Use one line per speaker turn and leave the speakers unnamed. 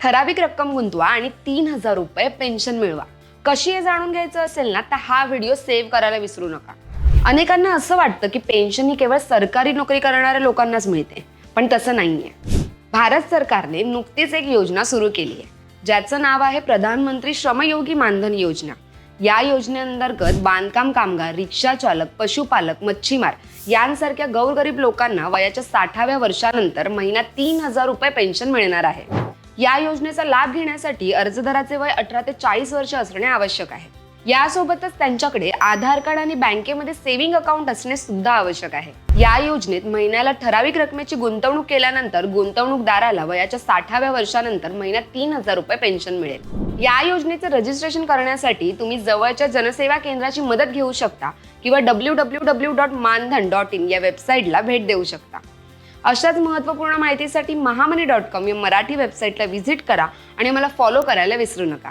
ठराविक रक्कम गुंतवा आणि तीन हजार रुपये पेन्शन मिळवा. कशी हे जाणून घ्यायचं असेल ना तर हा व्हिडिओ सेव्ह करायला विसरू नका. अनेकांना असं वाटतं की पेन्शन ही केवळ सरकारी नोकरी करणाऱ्या लोकांनाच मिळते पण तसं नाहीये. भारत सरकारने नुकतीच एक योजना सुरू केली आहे. ज्याचं नाव आहे प्रधानमंत्री श्रमयोगी मानधन योजना. या योजनेअंतर्गत बांधकाम कामगार रिक्षा चालक पशुपालक मच्छीमार यांसारख्या गौरगरीब लोकांना वयाच्या साठाव्या वर्षानंतर महिन्यात तीन हजार रुपये पेन्शन मिळणार आहे. या योजनेचा लाभ घेण्यासाठी अर्जदाराचे वय अठरा ते चाळीस वर्ष असणे आवश्यक आहे. यासोबतच त्यांच्याकडे आधार कार्ड आणि बँकेमध्ये सेव्हिंग अकाउंट असणे सुद्धा आवश्यक आहे. या योजनेत महिन्याला ठराविक रकमेची गुंतवणूक केल्यानंतर गुंतवणूकदाराला वयाच्या साठाव्या वर्षानंतर महिन्यात तीन हजार रुपये पेन्शन मिळेल. या योजनेचे रजिस्ट्रेशन करण्यासाठी तुम्ही जवळच्या जनसेवा केंद्राची मदत घेऊ शकता किंवा W W W dot Maandhan dot in या वेबसाईटला भेट देऊ शकता. अशाच महत्त्वपूर्ण माहितीसाठी महामनी डॉट कॉम या मराठी वेबसाईटला व्हिजिट करा आणि मला फॉलो करायला विसरू नका.